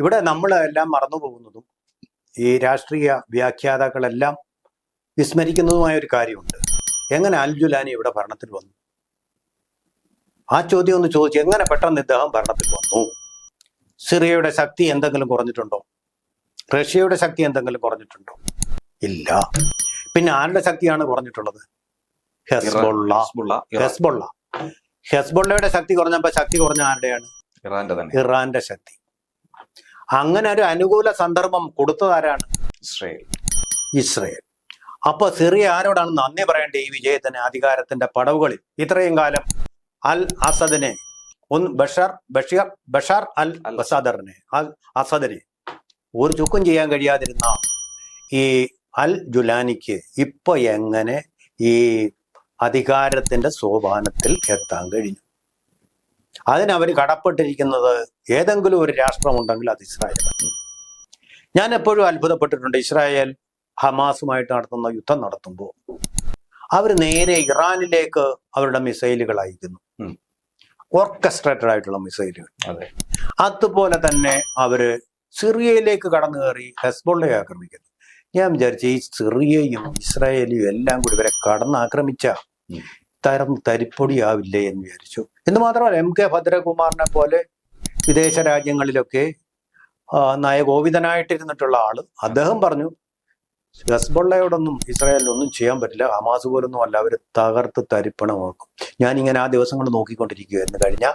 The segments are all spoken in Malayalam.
ഇവിടെ നമ്മൾ എല്ലാം മറന്നു പോകുന്നതും ഈ രാഷ്ട്രീയ വ്യാഖ്യാതാക്കളെല്ലാം വിസ്മരിക്കുന്നതുമായ ഒരു കാര്യമുണ്ട്. എങ്ങനെ അൽജുലാനി ഇവിടെ ഭരണത്തിൽ വന്നു? ആ ചോദ്യം ഒന്ന് ചോദിച്ചു എങ്ങനെ പെട്ടെന്ന് ഇദ്ദേഹം ഭരണത്തിൽ വന്നു? സിറിയയുടെ ശക്തി എന്തെങ്കിലും കുറഞ്ഞിട്ടുണ്ടോ? റഷ്യയുടെ ശക്തി എന്തെങ്കിലും കുറഞ്ഞിട്ടുണ്ടോ? ഇല്ല. പിന്നെ ആരുടെ ശക്തിയാണ് കുറഞ്ഞിട്ടുള്ളത്? ഹെസ്ബൊള്ള. ഹിസ്ബുള്ള, ഹെസ്ബൊള്ളയുടെ ശക്തി കുറഞ്ഞപ്പോ ശക്തി കുറഞ്ഞ ആരുടെയാണ്? ഇറാന്റെ ശക്തി. അങ്ങനെ ഒരു അനുകൂല സന്ദർഭം കൊടുത്തതാരാണ് ഇസ്രയേൽ. ഇസ്രയേൽ. അപ്പൊ സിറിയ ആരോടാണ് നന്ദി പറയേണ്ടത് ഈ വിജയത്തിന് അധികാരത്തിന്റെ പടവുകളിൽ? ഇത്രയും കാലം അൽ അസദിനെ ഒന്ന് ബഷാർ ബഷീർ ബഷാർ അൽ ബസാദറിനെ അൽ അസദിനെ ഒരു ചുക്കും ചെയ്യാൻ കഴിയാതിരുന്ന ഈ അൽ ജുലാനിക്ക് ഇപ്പൊ എങ്ങനെ ഈ അധികാരത്തിന്റെ സോപാനത്തിൽ എത്താൻ കഴിഞ്ഞു? അതിനവർ കടപ്പെട്ടിരിക്കുന്നത് ഏതെങ്കിലും ഒരു രാഷ്ട്രമുണ്ടെങ്കിൽ അത് ഇസ്രായേലാണ് ഞാൻ എപ്പോഴും അത്ഭുതപ്പെട്ടിട്ടുണ്ട്. ഇസ്രായേൽ ഹമാസുമായിട്ട് നടത്തുന്ന യുദ്ധം നടത്തുമ്പോൾ അവർ നേരെ ഇറാനിലേക്ക് അവരുടെ മിസൈലുകൾ അയക്കുന്നു. ഓർക്കസ്ട്രേറ്റഡ് ആയിട്ടുള്ള മിസൈലുകൾ. അതെ. അതുപോലെ തന്നെ അവർ സിറിയയിലേക്ക് കടന്നു കയറി ഹെസ്ബോളയെ ആക്രമിക്കുന്നു. ഞാൻ വിചാരിച്ചു ഈ സിറിയയും ഇസ്രായേലും എല്ലാം കൂടി ഇവരെ കടന്നാക്രമിച്ച ഉം. തരം തരിപ്പൊടിയാവില്ലേ എന്ന് വിചാരിച്ചു. എന്ന് മാത്രമല്ല എം കെ ഭദ്രകുമാറിനെ പോലെ വിദേശ രാജ്യങ്ങളിലൊക്കെ നയഗോവിതനായിട്ടിരുന്നിട്ടുള്ള ആൾ അദ്ദേഹം പറഞ്ഞു ഹെസ്ബൊള്ളയോടൊന്നും ഇസ്രായേലിനൊന്നും ചെയ്യാൻ പറ്റില്ല ഹമാസ് പോലൊന്നും അല്ല അവർ തകർത്ത് തരിപ്പണമാക്കും. ഞാനിങ്ങനെ ആ ദിവസങ്ങൾ നോക്കിക്കൊണ്ടിരിക്കുകയായിരുന്നു. കഴിഞ്ഞ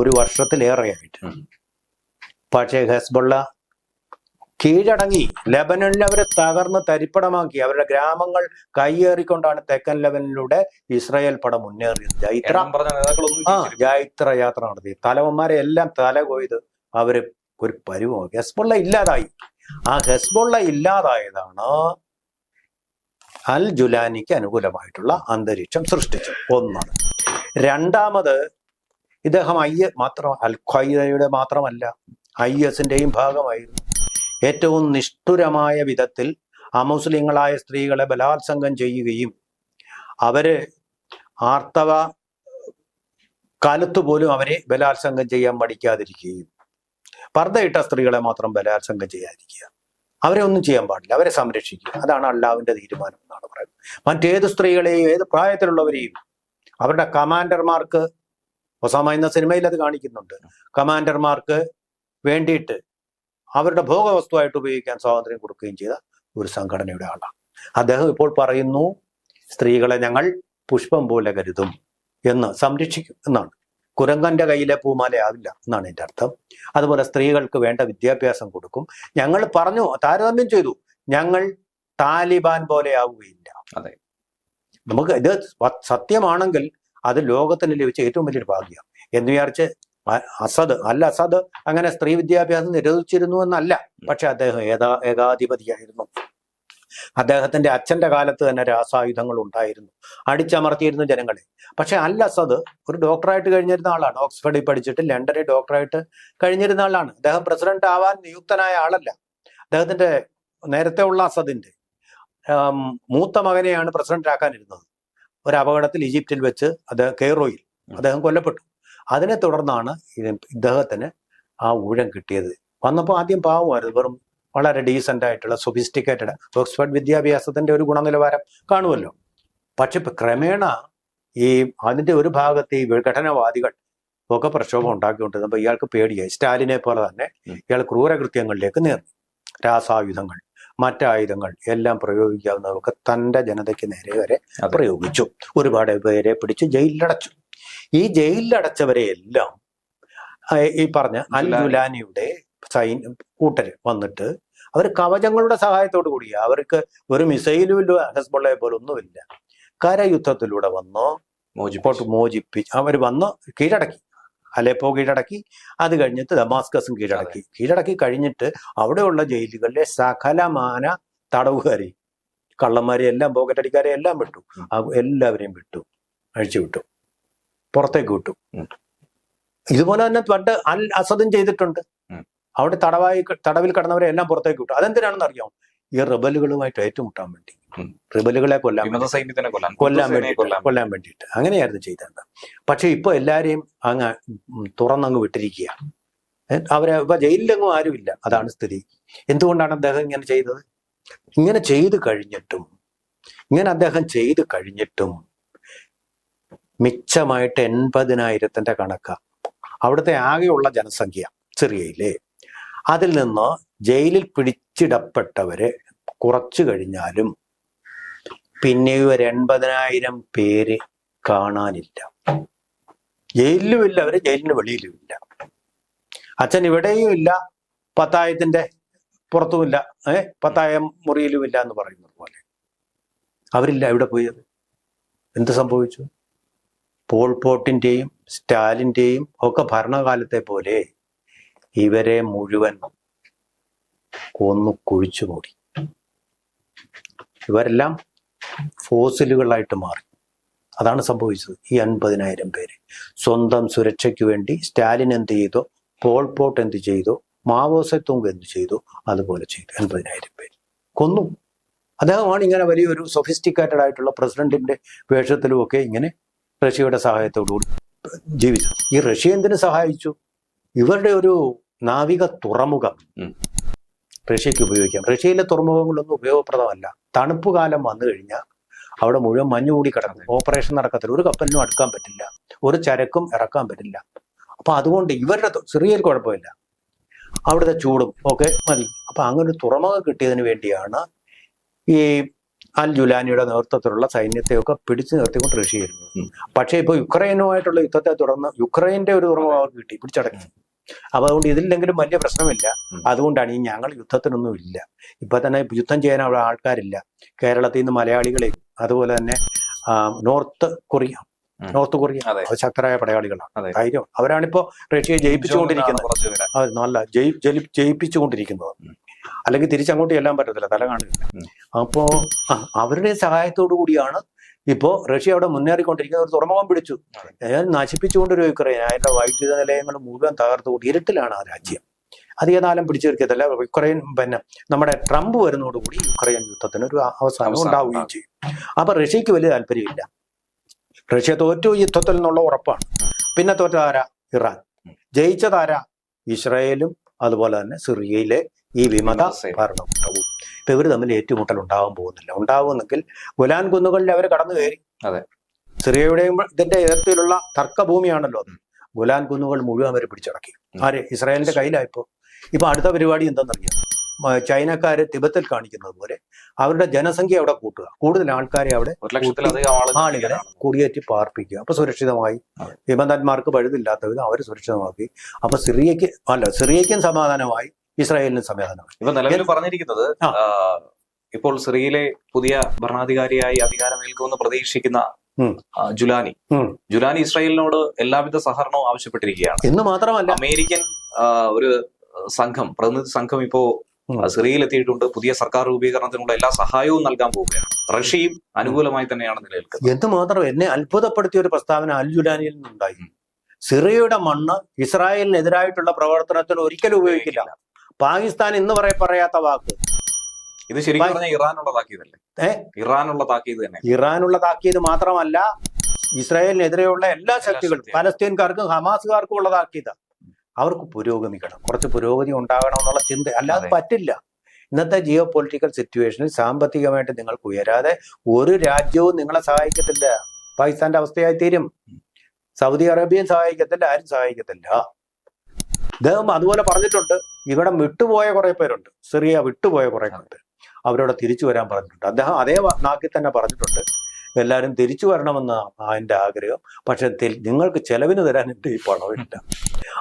ഒരു വർഷത്തിലേറെയായിട്ട്. പക്ഷേ ഹെസ്ബൊള്ള കീഴടങ്ങി. ലബനനിൽ അവരെ തകർന്ന് തരിപ്പണമാക്കി. അവരുടെ ഗ്രാമങ്ങൾ കൈയേറിക്കൊണ്ടാണ് തെക്കൻ ലബനിലൂടെ ഇസ്രായേൽ പടം മുന്നേറിയത്. ജൈത്ര ആ ജൈത്ര യാത്ര നടത്തി. തലവന്മാരെ എല്ലാം തല കൊയ്ത് അവർ ഒരു പരുവമാക്കി ഹെസ്ബുള്ള ഇല്ലാതായി. ആ ഹെസ്ബുള്ള ഇല്ലാതായതാണ് അൽ ജുലാനിക്ക് അനുകൂലമായിട്ടുള്ള അന്തരീക്ഷം സൃഷ്ടിച്ചത്. ഒന്നാണ്. രണ്ടാമത് ഇദ്ദേഹം ഐ മാത്രം അൽ ഖ്വയ്ദയുടെ മാത്രമല്ല ഐ എസിന്റെയും ഭാഗമായിരുന്നു. ഏറ്റവും നിഷ്ഠുരമായ വിധത്തിൽ അമുസ്ലിങ്ങളായ സ്ത്രീകളെ ബലാത്സംഗം ചെയ്യുകയും അവർ ആർത്തവ കാലത്ത് പോലും അവരെ ബലാത്സംഗം ചെയ്യാൻ പഠിക്കാതിരിക്കുകയും പർദ്ദയിട്ട സ്ത്രീകളെ മാത്രം ബലാത്സംഗം ചെയ്യാതിരിക്കുക. അവരെ ഒന്നും ചെയ്യാൻ പാടില്ല. അവരെ സംരക്ഷിക്കുക. അതാണ് അള്ളാവിന്റെ തീരുമാനം എന്നാണ് പറയുന്നത്. മറ്റേത് സ്ത്രീകളെയും ഏത് പ്രായത്തിലുള്ളവരെയും അവരുടെ കമാൻഡർമാർക്ക് ഒസാമ എന്ന സിനിമയിൽ അത് കാണിക്കുന്നുണ്ട്. കമാൻഡർമാർക്ക് വേണ്ടിയിട്ട് അവരുടെ ഭോഗവസ്തുവായിട്ട് ഉപയോഗിക്കാൻ സ്വാതന്ത്ര്യം കൊടുക്കുകയും ചെയ്ത ഒരു സംഘടനയുടെ ആളാണ്. അദ്ദേഹം ഇപ്പോൾ പറയുന്നു സ്ത്രീകളെ ഞങ്ങൾ പുഷ്പം പോലെ കരുതും എന്ന് സംരക്ഷിക്കും എന്നാണ്. കുരങ്ങന്റെ കയ്യിലെ പൂമാലയാവില്ല എന്നാണ് എന്റെ അർത്ഥം. അതുപോലെ സ്ത്രീകൾക്ക് വേണ്ട വിദ്യാഭ്യാസം കൊടുക്കും. ഞങ്ങൾ പറഞ്ഞു താരതമ്യം ചെയ്തു ഞങ്ങൾ താലിബാൻ പോലെ ആവുകയില്ല. അതെ. നമുക്ക് ഇത് സത്യമാണെങ്കിൽ അത് ലോകത്തിന് ലഭിച്ച ഏറ്റവും വലിയൊരു ഭാഗ്യം. എന്ന് വിചാരിച്ച് അസദ് അല്ല അസദ് അങ്ങനെ സ്ത്രീ വിദ്യാഭ്യാസം നിരോധിച്ചിരുന്നു എന്നല്ല. പക്ഷെ അദ്ദേഹം ഏതാ ഏകാധിപതിയായിരുന്നു. അദ്ദേഹത്തിന്റെ അച്ഛന്റെ കാലത്ത് തന്നെ രാസായുധങ്ങൾ ഉണ്ടായിരുന്നു. അടിച്ചമർത്തിയിരുന്നു ജനങ്ങളെ. പക്ഷെ അൽ അസദ് ഒരു ഡോക്ടറായിട്ട് കഴിഞ്ഞിരുന്ന ആളാണ്. ഓക്സ്ഫോർഡിൽ പഠിച്ചിട്ട് ലണ്ടനിൽ ഡോക്ടറായിട്ട് കഴിഞ്ഞിരുന്ന ആളാണ്. അദ്ദേഹം പ്രസിഡന്റ് ആവാൻ നിയുക്തനായ ആളല്ല. അദ്ദേഹത്തിന്റെ നേരത്തെ ഉള്ള അസദിന്റെ മൂത്ത മകനെയാണ് പ്രസിഡന്റ് ആക്കാനിരുന്നത്. ഒരു അപകടത്തിൽ ഈജിപ്തിൽ വെച്ച് അദ്ദേഹം കെയ്റോയിൽ അദ്ദേഹം കൊല്ലപ്പെട്ടു. അതിനെ തുടർന്നാണ് ഇത് ഇദ്ദേഹത്തിന് ആ ഊഴം കിട്ടിയത്. വന്നപ്പോൾ ആദ്യം പാവമായിരുന്നു. വെറും വളരെ ഡീസന്റ് ആയിട്ടുള്ള സൊഫിസ്റ്റിക്കേറ്റഡ് ഓക്സ്ഫോർഡ് വിദ്യാഭ്യാസത്തിന്റെ ഒരു ഗുണനിലവാരം കാണുമല്ലോ. പക്ഷെ ഇപ്പം ക്രമേണ ഈ അതിന്റെ ഒരു ഭാഗത്ത് ഈ വിഘടനവാദികൾ ഒക്കെ പ്രക്ഷോഭം ഉണ്ടാക്കിക്കൊണ്ടിരുന്നപ്പോൾ ഇയാൾക്ക് പേടിയായി. സ്റ്റാലിനെ പോലെ തന്നെ ഇയാൾ ക്രൂരകൃത്യങ്ങളിലേക്ക് നേർന്നു. രാസായുധങ്ങൾ മറ്റായുധങ്ങൾ എല്ലാം പ്രയോഗിക്കാവുന്നതൊക്കെ തന്റെ ജനതയ്ക്ക് നേരെ വരെ പ്രയോഗിച്ചു. ഒരുപാട് പേരെ പിടിച്ച് ജയിലിലടച്ചു. ഈ ജയിലിലടച്ചവരെ എല്ലാം ഈ പറഞ്ഞ അൽ ജുലാനി. ജുലാനിയുടെ സൈൻ കൂട്ടര് വന്നിട്ട് അവർ കവചങ്ങളുടെ സഹായത്തോടു കൂടി അവർക്ക് ഒരു മിസൈലും ഇല്ല ഹെസ്ബോളയെ പോലെ ഒന്നുമില്ല. കരയുദ്ധത്തിലൂടെ വന്നോ മോചിപ്പോട്ട് മോചിപ്പിച്ച് അവർ വന്ന് കീഴടക്കി. അലേപ്പോ കീഴടക്കി അത് കഴിഞ്ഞിട്ട് ദമാസ്കസും കീഴടക്കി. കീഴടക്കി കഴിഞ്ഞിട്ട് അവിടെയുള്ള ജയിലുകളിലെ സകലമാന തടവുകാരി കള്ളന്മാരെ എല്ലാം പോക്കറ്റടിക്കാരെ എല്ലാം വിട്ടു എല്ലാവരെയും വിട്ടു അഴിച്ചു വിട്ടു പുറത്തേക്ക് വിട്ടു. ഇതുപോലെ തന്നെ പണ്ട് അൽ അസദും ചെയ്തിട്ടുണ്ട്. അവിടെ തടവായി തടവിൽ കടന്നവരെ എല്ലാം പുറത്തേക്ക് വിട്ടു. അതെന്തിനാണെന്ന് അറിയാം ഈ റിബലുകളുമായിട്ട് ഏറ്റുമുട്ടാൻ വേണ്ടി. റിബലുകളെ റിബലുകളെ കൊല്ലാൻ വേണ്ടി. കൊല്ലാൻ കൊല്ലാൻ വേണ്ടിയിട്ട് കൊല്ലാൻ കൊല്ലാൻ അങ്ങനെയായിരുന്നു ചെയ്തത്. പക്ഷെ ഇപ്പൊ എല്ലാരെയും അങ്ങ് തുറന്നങ്ങ് വിട്ടിരിക്കുക. അവരെ ഇപ്പൊ ജയിലിലെങ്ങും ആരുമില്ല. അതാണ് സ്ഥിതി. എന്തുകൊണ്ടാണ് അദ്ദേഹം ഇങ്ങനെ ചെയ്തത്? ഇങ്ങനെ ചെയ്തു കഴിഞ്ഞിട്ടും ഇങ്ങനെ അദ്ദേഹം ചെയ്തു കഴിഞ്ഞിട്ടും മിച്ചമായിട്ട് എൺപതിനായിരത്തിന്റെ കണക്ക്. അവിടുത്തെ ആകെയുള്ള ജനസംഖ്യ സിറിയയിലെ അതിൽ നിന്ന് ജയിലിൽ പിടിച്ചിടപ്പെട്ടവരെ കുറച്ചു കഴിഞ്ഞാലും പിന്നെയും ഒരു എൺപതിനായിരം പേര് കാണാനില്ല. ജയിലിലുമില്ല അവർ ജയിലിന് വെളിയിലുമില്ല അച്ഛൻ ഇവിടെയും ഇല്ല പത്തായത്തിന്റെ പുറത്തുമില്ല ഏ? പത്തായം മുറിയിലുമില്ല എന്ന് പറയുന്നത് പോലെ. അവരില്ല എവിടെ പോയത് എന്ത് സംഭവിച്ചു? പോൾ പോട്ടിന്റെയും സ്റ്റാലിന്റെയും ഒക്കെ ഭരണകാലത്തെ പോലെ ഇവരെ മുഴുവൻ കൊന്നു കുഴിച്ചു മൂടി. ഇവരെല്ലാം ഫോസിലുകളായിട്ട് മാറി. അതാണ് സംഭവിച്ചത് ഈ അൻപതിനായിരം പേര്. സ്വന്തം സുരക്ഷയ്ക്ക് വേണ്ടി സ്റ്റാലിൻ എന്ത് ചെയ്തോ? പോൾ പോട്ട് എന്ത് ചെയ്തോ? മാവോ സെത്തുങ് എന്ത് ചെയ്തു? അതുപോലെ ചെയ്തു. എൺപതിനായിരം പേര്. കൊന്നു. അദ്ദേഹമാണ് ഇങ്ങനെ വലിയൊരു സൊഫിസ്റ്റിക്കേറ്റഡ് ആയിട്ടുള്ള പ്രസിഡന്റിന്റെ വേഷത്തിലും ഒക്കെ ഇങ്ങനെ റഷ്യയുടെ സഹായത്തോടുകൂടി ജീവിച്ചു. ഈ റഷ്യ എന്തിനു സഹായിച്ചു? ഇവരുടെ ഒരു നാവിക തുറമുഖം. റഷ്യക്ക് ഉപയോഗിക്കാം. റഷ്യയിലെ തുറമുഖങ്ങളൊന്നും ഉപയോഗപ്രദമല്ല. തണുപ്പ് കാലം വന്നു കഴിഞ്ഞാൽ അവിടെ മുഴുവൻ മഞ്ഞ് കൂടി കിടക്കുന്നു. ഓപ്പറേഷൻ നടക്കത്തില്ല. ഒരു കപ്പലിനും അടുക്കാൻ പറ്റില്ല. ഒരു ചരക്കും ഇറക്കാൻ പറ്റില്ല. അപ്പൊ അതുകൊണ്ട് ഇവരുടെ ചെറിയൊരു കുഴപ്പമില്ല. അവിടുത്തെ ചൂടും ഒക്കെ മതി. അപ്പൊ അങ്ങനെ ഒരു തുറമുഖം കിട്ടിയതിന് വേണ്ടിയാണ് ഈ അൽ ജുലാനിയുടെ നേതൃത്വത്തിലുള്ള സൈന്യത്തെയൊക്കെ പിടിച്ചു നിർത്തിക്കൊണ്ട് റഷ്യയായിരുന്നു. പക്ഷേ ഇപ്പോൾ യുക്രൈനുമായിട്ടുള്ള യുദ്ധത്തെ തുടർന്ന് യുക്രൈന്റെ ഒരു തുറവ് അവർക്ക് കിട്ടി പിടിച്ചടക്കി. അപ്പൊ അതുകൊണ്ട് ഇതിലെങ്കിലും വലിയ പ്രശ്നമില്ല. അതുകൊണ്ടാണ് ഈ ഞങ്ങൾ യുദ്ധത്തിനൊന്നും ഇല്ല. ഇപ്പൊ തന്നെ യുദ്ധം ചെയ്യാൻ അവിടെ ആൾക്കാരില്ല. കേരളത്തിൽ നിന്ന് മലയാളികളെയും അതുപോലെ തന്നെ നോർത്ത് കൊറിയ നോർത്ത് കൊറിയ ശക്തരായ പടയാളികളാണ്. ധൈര്യം. അവരാണിപ്പോ റഷ്യയെ ജയിപ്പിച്ചുകൊണ്ടിരിക്കുന്നത്. നല്ല ജയി ജയിപ്പിച്ചുകൊണ്ടിരിക്കുന്നത്. അല്ലെങ്കിൽ തിരിച്ചങ്ങോട്ട് ചെല്ലാൻ പറ്റത്തില്ല തല കാണില്ല. അപ്പോ അവരുടെ സഹായത്തോടു കൂടിയാണ് ഇപ്പോ റഷ്യ അവിടെ മുന്നേറിക്കൊണ്ടിരിക്കുന്ന ഒരു തുറമുഖം പിടിച്ചു. അയാൾ നശിപ്പിച്ചുകൊണ്ടൊരു യുക്രൈൻ. അതിന്റെ വൈദ്യുത നിലയങ്ങൾ മുഴുവൻ തകർത്തുകൂടി ഇരുട്ടിലാണ് ആ രാജ്യം. അത് ഏതായാലും പിടിച്ചു നിർത്തിയതല്ല. യുക്രൈൻ പിന്നെ നമ്മുടെ ട്രംപ് വരുന്നതോടുകൂടി യുക്രൈൻ യുദ്ധത്തിന് ഒരു അവസാനം ഉണ്ടാവുകയും. ചെയ്യും. അപ്പൊ റഷ്യക്ക് വലിയ താല്പര്യമില്ല. റഷ്യ തോറ്റു യുദ്ധത്തിൽ നിന്നുള്ള ഉറപ്പാണ്. പിന്നെ തോറ്റ ആരാ ഇറാൻ ജയിച്ചതാരാ? ഇസ്രായേലും അതുപോലെ തന്നെ സിറിയയിലെ ഈ വിമത സൈന്യം. ഭരണകൂട്ടവും ഇപ്പൊ ഇവർ തമ്മിൽ ഏറ്റുമുട്ടൽ ഉണ്ടാവാൻ പോകുന്നില്ല. ഉണ്ടാവുമെന്നെങ്കിൽ ഗുലാൻ കുന്നുകളിൽ അവർ കടന്നു കയറി അതെ. സിറിയയുടെയും ഇതിന്റെ എതിർത്തിലുള്ള തർക്കഭൂമിയാണല്ലോ അത്. ഗുലാൻ കുന്നുകൾ മുഴുവൻ അവർ പിടിച്ചടക്കി. ആരെ? ഇസ്രായേലിന്റെ കയ്യിലായപ്പോ. ഇപ്പൊ അടുത്ത പരിപാടി എന്താണെന്ന് മ- ചൈനക്കാര് തിബത്തിൽ കാണിക്കുന്നത് പോലെ അവരുടെ ജനസംഖ്യ അവിടെ കൂട്ടുക. കൂടുതൽ ആൾക്കാരെ അവിടെ ആളുകളെ കുടിയേറ്റി പാർപ്പിക്കുക. അപ്പൊ സുരക്ഷിതമായി. വിമതന്മാർക്ക് പഴുതില്ലാത്ത വിധം അവർ സുരക്ഷിതമാക്കി. അപ്പൊ സിറിയയ്ക്ക് അല്ല സിറിയയ്ക്കും സമാധാനമായി. ഇസ്രായേലിനും സമാധാനം ഇപ്പൊ നിലവിൽ പറഞ്ഞിരിക്കുന്നത് ഇപ്പോൾ സിറിയയിലെ പുതിയ ഭരണാധികാരിയായി അധികാരമേൽക്കുമെന്ന് പ്രതീക്ഷിക്കുന്ന ജുലാനി. ജുലാനി ഇസ്രായേലിനോട് എല്ലാവിധ സഹകരണവും ആവശ്യപ്പെട്ടിരിക്കുകയാണ്. എന്ന് മാത്രമല്ല അമേരിക്കൻ ഒരു സംഘം പ്രതിനിധി സംഘം ഇപ്പോ. സിറിയയിൽ എത്തിയിട്ടുണ്ട്. പുതിയ സർക്കാർ രൂപീകരണത്തിനുള്ള എല്ലാ സഹായവും നൽകാൻ പോവുകയാണ്. റഷ്യയും അനുകൂലമായി തന്നെയാണ് നിലനിൽക്കുന്നത്. എന്ത് മാത്രം എന്നെ അത്ഭുതപ്പെടുത്തിയ ഒരു പ്രസ്താവന അൽ ജുലാനിയിൽ നിന്നുണ്ടായി. സിറിയയുടെ മണ്ണ് ഇസ്രായേലിനെതിരായിട്ടുള്ള പ്രവർത്തനത്തിന് ഒരിക്കലും ഉപയോഗിക്കില്ല. പാകിസ്ഥാൻ ഇന്ന് പറയ പറയാത്ത വാക്ക്. ഇത് ശരിക്കും പറഞ്ഞാൽ ഇറാനുള്ള താക്കീതല്ലേ? ഇറാനുള്ള താക്കീത് തന്നെ. ഇറാനുള്ള താക്കീത് മാത്രമല്ല ഇസ്രായേലിനെതിരെയുള്ള എല്ലാ ശക്തികളും ശക്തികളും. പലസ്തീൻകാർക്കും ഹമാസുകാർക്കും ഉള്ള താക്കീത അവർക്ക് പുരോഗമിക്കണം കുറച്ച് പുരോഗതി ഉണ്ടാകണം എന്നുള്ള ചിന്ത. അല്ലാതെ പറ്റില്ല. ഇന്നത്തെ ജിയോ പൊളിറ്റിക്കൽ സിറ്റുവേഷനിൽ സാമ്പത്തികമായിട്ട് നിങ്ങൾക്ക് ഉയരാതെ ഒരു രാജ്യവും നിങ്ങളെ സഹായിക്കത്തില്ല. പാകിസ്ഥാന്റെ അവസ്ഥയായി തീരും സൗദി അറേബ്യയും സഹായിക്കത്തില്ല ആരും സഹായിക്കത്തില്ല. അദ്ദേഹം അതുപോലെ പറഞ്ഞിട്ടുണ്ട്. ഇവിടെ വിട്ടുപോയ കുറെ പേരുണ്ട്. സിറിയ വിട്ടുപോയ കുറെ പേരുണ്ട്. അവരോട് തിരിച്ചു വരാൻ പറഞ്ഞിട്ടുണ്ട്. അദ്ദേഹം അതേ നാക്കി നാക്കിൽ തന്നെ പറഞ്ഞിട്ടുണ്ട്. എല്ലാവരും തിരിച്ചു വരണമെന്ന് അതിന്റെ ആഗ്രഹം. പക്ഷെ നിങ്ങൾക്ക് ചെലവിന് തരാൻ എന്റെ ഈ പണമില്ല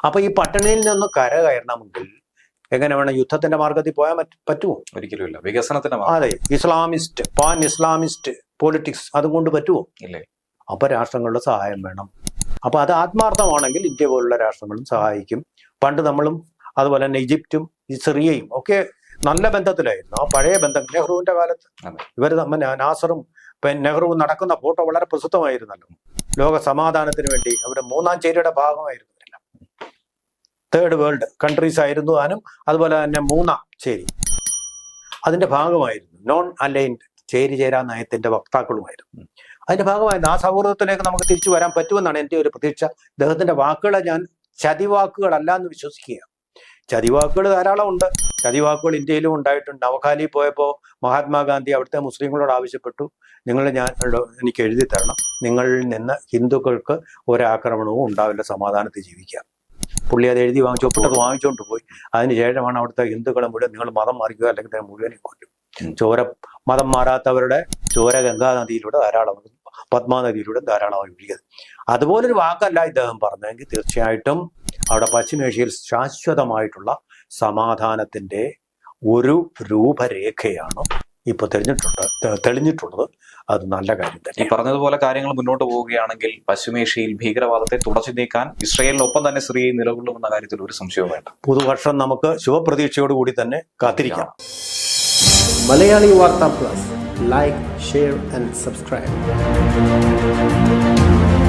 അപ്പൊ ഈ പട്ടണിയിൽ നിന്ന് കര കയറണമെങ്കിൽ എങ്ങനെ വേണം യുദ്ധത്തിന്റെ മാർഗത്തിൽ പോയാൽ പറ്റുമോ? ഒരിക്കലും ഇല്ല. വികസനത്തിന്റെ അതെ. ഇസ്ലാമിസ്റ്റ് പാൻ ഇസ്ലാമിസ്റ്റ് പൊളിറ്റിക്സ് അതുകൊണ്ട് പറ്റുമോ? ഇല്ലേ. അപ്പൊ രാഷ്ട്രങ്ങളുടെ സഹായം വേണം. അപ്പൊ അത് ആത്മാർത്ഥമാണെങ്കിൽ ഇന്ത്യ പോലുള്ള രാഷ്ട്രങ്ങളും സഹായിക്കും. പണ്ട് നമ്മളും അതുപോലെ തന്നെ ഈജിപ്തും സിറിയയും ഒക്കെ നല്ല ബന്ധത്തിലായിരുന്നു. ആ പഴയ ബന്ധം നെഹ്റുവിന്റെ കാലത്ത്. ഇവർ തമ്മിൽ നാസറും പിന്നെ നെഹ്റു നടക്കുന്ന ഫോട്ടോ വളരെ പ്രസിദ്ധമായിരുന്നല്ലോ. ലോക സമാധാനത്തിന് വേണ്ടി അവർ മൂന്നാം ചേരിയുടെ ഭാഗമായിരുന്നു തേർഡ് വേൾഡ് കൺട്രീസ് ആയിരുന്നു താനും അതുപോലെ തന്നെ മൂന്നാം ചേരി. അതിന്റെ ഭാഗമായിരുന്നു. നോൺ അലൈൻഡ് ചേരി ചേരാ നയത്തിന്റെ വക്താക്കളുമായിരുന്നു. അതിന്റെ ഭാഗമായിരുന്നു ആ സൗഹൃദത്തിലേക്ക് നമുക്ക് തിരിച്ചു വരാൻ പറ്റുമെന്നാണ് എന്റെ ഒരു പ്രതീക്ഷ. അദ്ദേഹത്തിന്റെ വാക്കുകളെ ഞാൻ ചതിവാക്കുകളല്ല എന്ന് വിശ്വസിക്കുക ചതിവാക്കുകൾ ധാരാളം ഉണ്ട്. ചതിവാക്കുകൾ ഇന്ത്യയിലും ഉണ്ടായിട്ടുണ്ട്. നവഖാലി പോയപ്പോൾ മഹാത്മാഗാന്ധി അവിടുത്തെ മുസ്ലിങ്ങളോട് ആവശ്യപ്പെട്ടു. നിങ്ങൾ ഞാൻ എനിക്ക് എഴുതി തരണം. നിങ്ങളിൽ നിന്ന് ഹിന്ദുക്കൾക്ക് ഒരാക്രമണവും ഉണ്ടാവില്ല സമാധാനത്തിൽ ജീവിക്കാം പുള്ളി അത് എഴുതി വാങ്ങിച്ചു ഒപ്പിട്ടത് വാങ്ങിച്ചുകൊണ്ട് പോയി. അതിനുശേഷമാണ് അവിടുത്തെ ഹിന്ദുക്കളെ മുഴുവൻ നിങ്ങൾ മതം മാറിക്കുക അല്ലെങ്കിൽ മുഴുവനെ കൊല്ലും. ചോര മതം മാറാത്തവരുടെ ചോര ഗംഗാ നദിയിലൂടെ ധാരാളം പത്മാനദിയിലൂടെ ധാരാളമായി ഒഴുകിയത് അതുപോലൊരു വാക്കല്ല ഇദ്ദേഹം പറഞ്ഞെങ്കിൽ തീർച്ചയായിട്ടും അവിടെ പശ്ചിമേഷ്യയിൽ ശാശ്വതമായിട്ടുള്ള സമാധാനത്തിന്റെ ഒരു രൂപരേഖയാണ് ഇപ്പോൾ തെളിഞ്ഞിട്ടുണ്ട് തെളിഞ്ഞിട്ടുള്ളത്. അത് നല്ല കാര്യം തന്നെ. ഈ പറഞ്ഞതുപോലെ കാര്യങ്ങൾ മുന്നോട്ട് പോവുകയാണെങ്കിൽ പശ്ചിമേഷ്യയിൽ ഭീകരവാദത്തെ തുടച്ചു നീക്കാൻ ഇസ്രയേലിനൊപ്പം തന്നെ സ്ത്രീയെ നിലകൊള്ളുമെന്ന കാര്യത്തിൽ ഒരു സംശയവും വേണ്ട. പുതുവർഷം നമുക്ക് ശുഭപ്രതീക്ഷയോടുകൂടി തന്നെ കാത്തിരിക്കാം. Malayali Vartha plus. Like share and subscribe